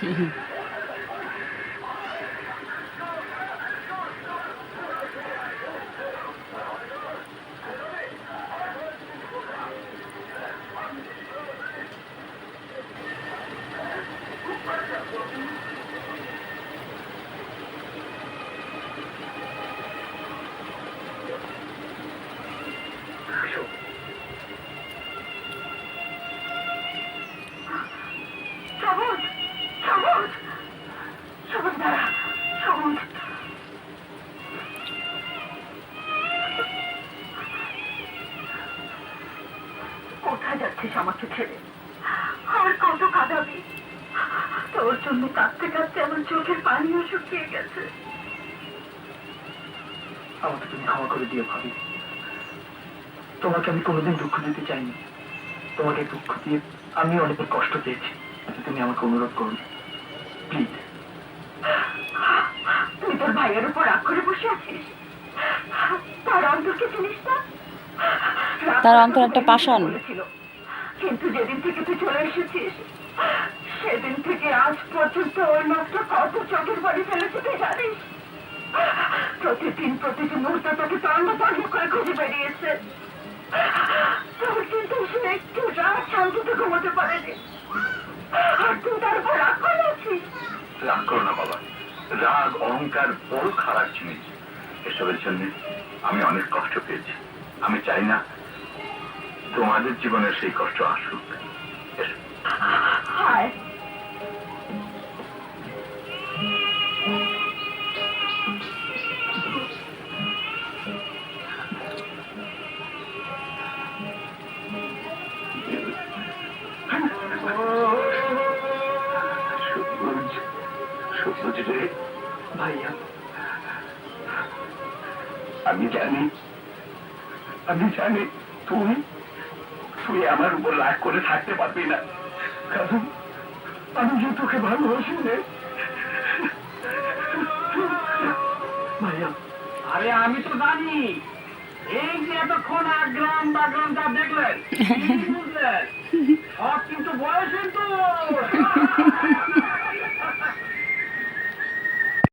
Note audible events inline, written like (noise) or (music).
嗯 (laughs) 哼 যাচ্ছিস আমাকে ছেড়ে। আর কত কাঁদাবি? তোর জন্য কাঁদতে কাঁদতে আমার চোখের পানিও শুকিয়ে গেছে। আমাকে তুমি ক্ষমা করে দিও ভাবি। তোমাকে আমি কোনোদিন দুঃখ দিতে চাইনি। তোমাকে দুঃখ দিয়ে আমি অনেক কষ্ট পেয়েছি তুমি আমাকে অনুরোধ করো প্লিজ। তুই তোর ভাইয়ের উপর রাগ করে বসে আছিস? তার অন্তরকে চিনিস না? তার অন্তর একটা পাষাণ। কিন্তু যেদিন থেকে তুই চলে এসেছিস, সেদিন থেকে আজ পর্যন্ত ওই লোকটা কত চোখের বাড়ি ফেলেছে তুই জানিস? প্রতিদিন প্রতিটি মুহূর্তে তোকে তন্ন তন্ন করে খুঁজে বেরিয়েছে। তোর কিন্তু সে একটু রাত শান্তিতে ঘুমোতে পারেনি। আর তুই তার উপর রাগ করে আছিস রাগ করো না বাবা। রাগ, অহংকার, বড় খারাপ জিনিস। এসবের জন্য আমি অনেক কষ্ট পেয়েছি। আমি চাই না তোমাদের জীবনে সেই কষ্ট আসুক। হায়। ভাইয়া। আমি জানি আমি জানি তুই তুই আমার উপর রাগ করে থাকতে পারবি না। কারণ আমি যে তোকে ভালোবাসি রে আরে আমি তো জানি। এই যে এতক্ষণ আগ্রাম বাগ্রাম যা দেখলেন বুঝলেন?